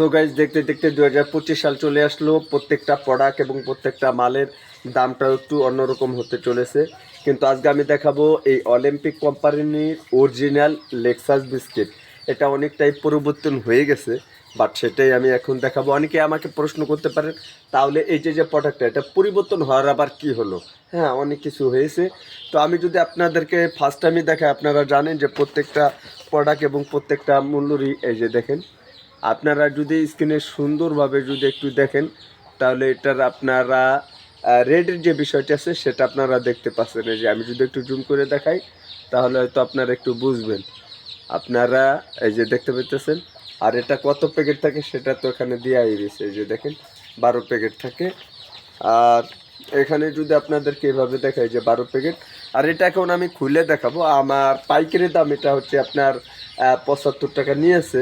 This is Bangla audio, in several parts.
সো গাইজ দেখতে দেখতে দু হাজার পঁচিশ সাল চলে আসলো। প্রত্যেকটা প্রোডাক্ট এবং প্রত্যেকটা মালের দামটা একটু অন্যরকম হতে চলেছে। কিন্তু আজকে আমি দেখাবো এই অলিম্পিক কোম্পানির অরিজিনাল লেক্সাস বিস্কিট এটা অনেকটাই পরিবর্তন হয়ে গেছে বাট সেটাই আমি এখন দেখাবো। অনেকে আমাকে প্রশ্ন করতে পারেন, তাহলে এই যে যে প্রোডাক্টটা এটা পরিবর্তন হওয়ার আবার কি হলো? হ্যাঁ অনেক কিছু হয়েছে। তো আমি যদি আপনাদেরকে ফার্স্ট টাইমই দেখাই, আপনারা জানেন যে প্রত্যেকটা প্রোডাক্ট এবং প্রত্যেকটা মূল্যরই, এই যে দেখেন আপনারা যদি স্ক্রিনে সুন্দরভাবে যদি একটু দেখেন, তাহলে এটার আপনারা রেডের যে বিষয়টি আছে, সেটা আপনারা দেখতে পাচ্ছেন। এই যে আমি যদি একটু জুম করে দেখাই, তাহলে হয়তো আপনারা একটু বুঝবেন। আপনারা এই যে দেখতে পেতেছেন আর এটা কত প্যাকেট থাকে সেটা তো এখানে দেওয়াই রয়েছে। এই যে দেখেন, বারো প্যাকেট থাকে। আর এখানে যদি আপনাদেরকে এভাবে দেখাই যে বারো প্যাকেট আর এটা এখন আমি খুলে দেখাবো। আমার পাইকারি দাম এটা হচ্ছে আপনার পঁচাত্তর টাকা নিয়েছে।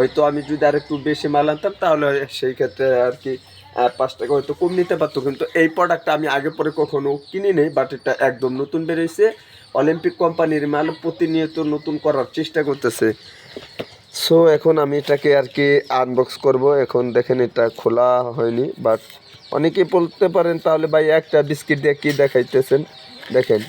হয়তো আমি যদি আর একটু বেশি মাল আনতাম, তাহলে সেই ক্ষেত্রে আর কি পাঁচ টাকা হয়তো কম নিতে পারতো। কিন্তু এই প্রোডাক্টটা আমি আগে পরে কখনো কিনি নেই বাট এটা একদম নতুন বেরিয়েছে। অলিম্পিক কোম্পানির মাল প্রতিনিয়ত নতুন করার চেষ্টা করতেছে। সো এখন আমি এটাকে আর কি আনবক্স করব। এখন দেখেন এটা খোলা হয়নি বাট অনেকেই বলতে পারেন তাহলে ভাই একটা বিস্কিট দিয়ে কী দেখাইতেছেন? দেখেন।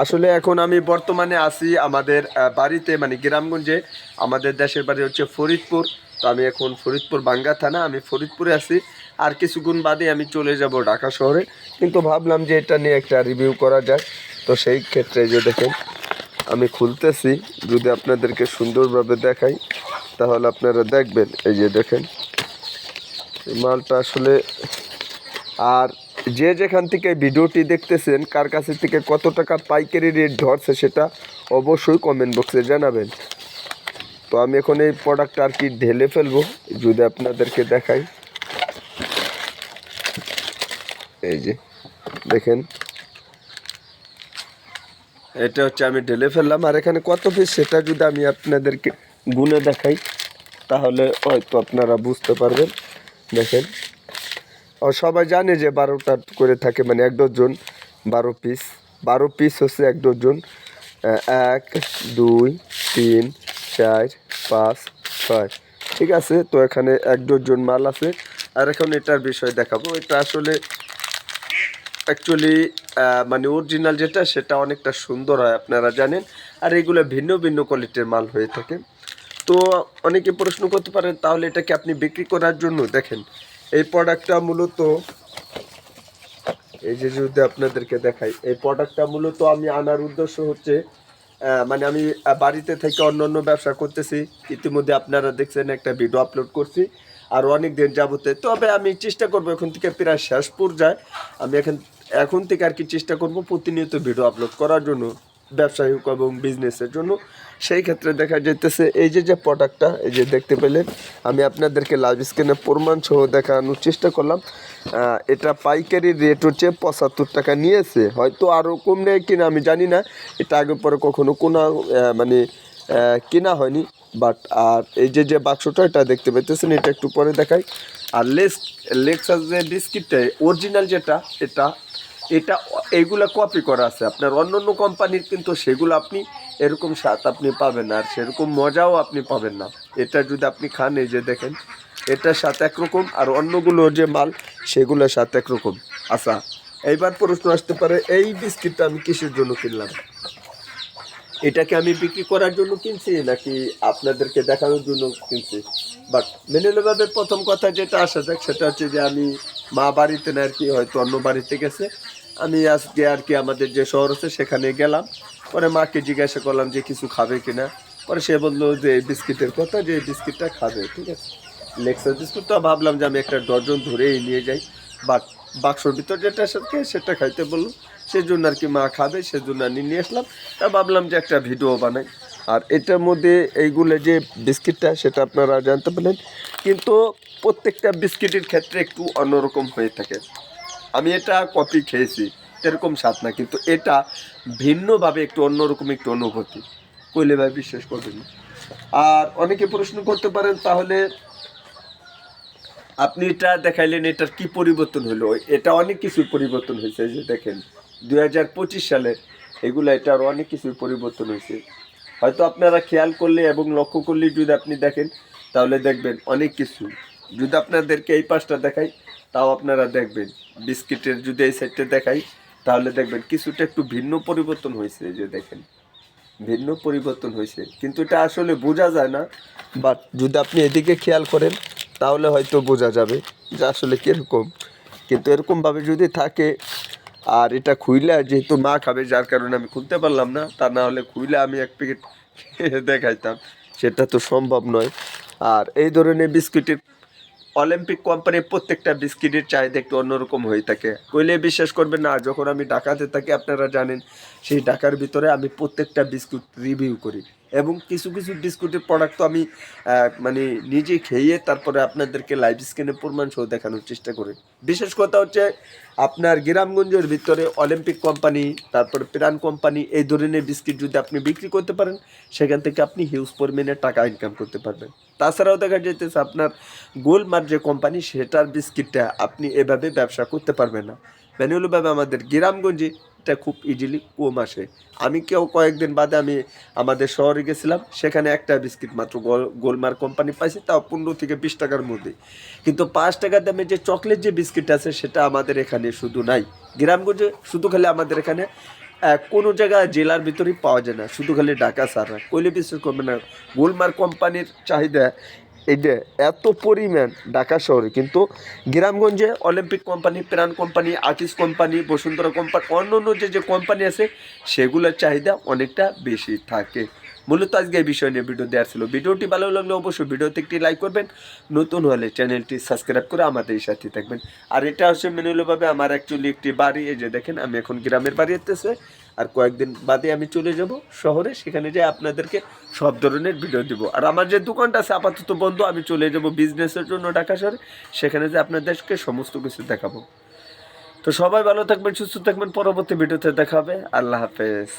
আসলে এখন আমি বর্তমানে আছি আমাদের বাড়িতে মানে গ্রামগঞ্জে। আমাদের দেশের বাড়ি হচ্ছে ফরিদপুর। তো আমি এখন ফরিদপুর বাঙ্গা থানা, আমি ফরিদপুরে আছি। আর কিছুক্ষণ বাদে আমি চলে যাব ঢাকা শহরে। কিন্তু ভাবলাম যে এটা নিয়ে একটা রিভিউ করা যায় তো সেই ক্ষেত্রে যে দেখেন, আমি খুলতেছি। যদি আপনাদেরকে সুন্দরভাবে দেখাই, তাহলে আপনারা দেখবেন। এই যে দেখেন মালটা আসলে আর যে যেখান থেকে ভিডিওটি দেখতেছেন, কার কাছে থেকে কত টাকা পাইকারি রেট ধরছে সেটা অবশ্যই কমেন্ট বক্সে জানাবেন। তো আমি এখন এই প্রোডাক্ট আর কি ঢেলে ফেলব, যদি আপনাদেরকে দেখাই। এই যে, দেখেন। এটা হচ্ছে আমি ঢেলে ফেললাম, আর এখানে কত পিস সেটা যদি আমি আপনাদেরকে গুনে দেখাই, তাহলে হয়তো আপনারা বুঝতে পারবেন। দেখেন। সবাই জানে যে বারোটা করে থাকে মানে এক ডজন বারো পিস বারো পিস হচ্ছে এক ডজন এক, দুই, তিন, চার, পাঁচ, ছয়। ঠিক আছে, তো এখানে এক ডজন মাল আছে। আর এখন এটার বিষয় দেখাবো। এটা আসলে অ্যাকচুয়ালি মানে অরিজিনাল যেটা, সেটা অনেকটা সুন্দর হয়, আপনারা জানেন। আর এগুলো ভিন্ন ভিন্ন কোয়ালিটির মাল হয়ে থাকে। তো অনেকে প্রশ্ন করতে পারেন, তাহলে এটাকে আপনি বিক্রি করার জন্য দেখেন এই প্রোডাক্টটা মূলত এই যে যদি আপনাদেরকে দেখাই, এই প্রোডাক্টটা মূলত আমি আনার উদ্দেশ্য হচ্ছে মানে আমি বাড়িতে থেকে অন্য অন্য ব্যবসা করতেছি, ইতিমধ্যে আপনারা দেখছেন একটা ভিডিও আপলোড করছি, আর অনেক দিন যাবতে। তবে আমি চেষ্টা করব এখন থেকে প্রায় শেষ পর্যায়ে, আমি এখন এখন থেকে আর কি চেষ্টা করব প্রতিনিয়ত ভিডিও আপলোড করার জন্য। ব্যবসায়িক এবং বিজনেসের জন্য, সেই ক্ষেত্রে দেখা যেতেছে এই যে যে প্রোডাক্টটা এই যে দেখতে পেলেন, আমি আপনাদেরকে লাইভ স্ক্রিনে প্রমাণ সহ দেখানোর চেষ্টা করলাম। এটা পাইকারি রেট হচ্ছে পঁচাত্তর টাকা নিয়েছে। হয়তো আরও কম নেয় কিনা আমি জানি না, এটা আগে পরে কখনো কোনো মানে কেনা হয়নি। বাট আর এই যে যে বাক্সটা, এটা দেখতে পেতেছেন এটা একটু পরে দেখাই। আর লেস লেক্সাস যে বিস্কিটটা অরিজিনাল যেটা, এটা এটা এইগুলা কপি করা আছে। আপনার অন্য অন্য কোম্পানির কিন্তু সেগুলো আপনি এরকম স্বাদ আপনি পাবেন না, আর সেরকম মজাও আপনি পাবেন না। এটা যদি আপনি খান, এই যে দেখেন, এটার সাথে একরকম, আর অন্যগুলো যে মাল, সেগুলোর সাথে একরকম। আচ্ছা এইবার প্রশ্ন আসতে পারে, এই বিস্কিটটা আমি কিসের জন্য কিনলাম? এটাকে আমি বিক্রি করার জন্য কিনছি, নাকি আপনাদেরকে দেখানোর জন্য কিনছি? বাট মেনে নেবাদের প্রথম কথা যেটা আসা যাক, সেটা হচ্ছে যে আমি মা বাড়িতে না আর কি হয়তো অন্য বাড়িতে গেছে। আমি আজকে আর কি আমাদের যে শহর আছে সেখানে গেলাম। পরে মাকে জিজ্ঞাসা করলাম যে কিছু খাবে কিনা। পরে সে বলল যে বিস্কিটের কথা, যে বিস্কিটটা খাবে, ঠিক আছে। লেক্সার বিস্কুট তো ভাবলাম যে আমি একটা ডজন ধরেই নিয়ে যাই। বাট বাক্সর ভিতর যেটা সাথে সেটা খাইতে বলল। সেজন্য আর কি মা খাবে, সেজন্য আমি নিয়ে আসলাম। তা ভাবলাম যে একটা ভিডিও বানাই। আর এটার মধ্যে এইগুলো যে বিস্কিটটা, সেটা আপনারা জানতে পারলেন। কিন্তু প্রত্যেকটা বিস্কিটের ক্ষেত্রে একটু অন্যরকম হয়ে থাকে। আমি এটা কপি খেয়েছি, এরকম স্বাদ না, কিন্তু এটা ভিন্নভাবে একটু অন্যরকম একটু অনুভূতি। কইলে ভাই বিশ্বাস করবেন। আর অনেকে প্রশ্ন করতে পারেন, তাহলে আপনি এটা দেখাইলেন, এটার কি পরিবর্তন হলো? এটা অনেক কিছু পরিবর্তন হয়েছে যে দেখেন, দুই হাজার পঁচিশ সালে এগুলো, এটার অনেক কিছু পরিবর্তন হয়েছে। হয়তো আপনারা খেয়াল করলে এবং লক্ষ্য করলে যদি আপনি দেখেন, তাহলে দেখবেন অনেক কিছু। যদি আপনাদেরকে এই পাশটা দেখাই, তাও আপনারা দেখবেন। বিস্কিটের যদি এই সাইডটা দেখাই, তাহলে দেখবেন কিছুটা একটু ভিন্ন পরিবর্তন হয়েছে যে দেখেন। ভিন্ন পরিবর্তন হয়েছে। কিন্তু এটা আসলে বোঝা যায় না বাট যদি আপনি এদিকে খেয়াল করেন, তাহলে হয়তো বোঝা যাবে যে আসলে কীরকম। কিন্তু এরকমভাবে যদি থাকে আর এটা খুইলে যেহেতু মা খাবে, যার কারণে আমি খুলতে পারলাম না, তা না হলে খুইলে আমি এক প্যাকেট দেখাইতাম। সেটা তো সম্ভব নয়। আর এই ধরনের বিস্কুটের অলিম্পিক কোম্পানির প্রত্যেকটা বিস্কিটের চাহিদা একটু অন্যরকম হয়ে থাকে। কইলে বিশ্বাস করবেন না, যখন আমি ঢাকাতে থাকি, আপনারা জানেন, সেই ঢাকার ভিতরে আমি প্রত্যেকটা বিস্কুট রিভিউ করি। এবং কিছু কিছু বিস্কুটের প্রোডাক্ট তো আমি মানে নিজে খেয়ে তারপরে আপনাদেরকে লাইভ স্ক্রিনে প্রমাণ সহ দেখানোর চেষ্টা করি। বিশেষ কথা হচ্ছে, আপনার গ্রামগঞ্জের ভিতরে অলিম্পিক কোম্পানি তারপরে প্রাণ কোম্পানি এই ধরনের বিস্কিট যদি আপনি বিক্রি করতে পারেন, সেখান থেকে আপনি হিউজ পরিমাণে টাকা ইনকাম করতে পারবেন। তাছাড়াও দেখা যেতেছে আপনার গোলমার যে কোম্পানি সেটার বিস্কিটটা আপনি এভাবে ব্যবসা করতে পারবেন না। ম্যানুয়ালভাবে আমাদের গ্রামগঞ্জে এটা খুব ইজিলি কম আসে আমি কেউ কয়েকদিন বাদে আমি আমাদের শহরে গেছিলাম, সেখানে একটা বিস্কিট মাত্র গোল গোলমার কোম্পানি পাইছি, তাও পনেরো থেকে বিশ টাকার মধ্যে। কিন্তু পাঁচ টাকা দামে যে চকলেট যে বিস্কিট আছে, সেটা আমাদের এখানে শুধু নাই। গ্রামগঞ্জে শুধু খালি আমাদের এখানে কোনো জায়গায়, জেলার ভিতরেই পাওয়া যায় না, শুধু খালি ঢাকা সারা কইলে বিশ্বাস করবে না গোলমার কোম্পানির চাহিদা এটা এত পরিমাণ ঢাকা শহরে, কিন্তু গ্রামগঞ্জে Olympic company Pran company artist company Bashundhara company অন্য অন্য যে যে কোম্পানি আছে, সেগুলোর চাহিদা অনেকটা বেশি থাকে। মূলত আজকে এই বিষয় নিয়ে ভিডিও দেওয়ার ছিল। ভিডিওটি ভালো লাগলে অবশ্যই ভিডিওতে একটি লাইক করবেন। নতুন হলে চ্যানেলটি সাবস্ক্রাইব করে আমাদের সাথে থাকবেন। আর এটা হচ্ছে মেনুলভাবে আমার অ্যাকচুয়ালি একটি বাড়ি। এই যে দেখেন, আমি এখন গ্রামের বাড়ি এসেছে আর কয়েকদিন বাদে আমি চলে যাব শহরে, সেখানে যে আপনাদেরকে সব ধরনের ভিডিও দিব। আর আমার যে দোকানটা আছে, আপাতত বন্ধ, আমি চলে যাব বিজনেসের জন্য ঢাকা শহরে, সেখানে যে আপনাদেরকে সমস্ত কিছু দেখাবো। তো সবাই ভালো থাকবেন, সুস্থ থাকবেন, পরবর্তী ভিডিওতে দেখাবে আল্লাহ হাফেজ।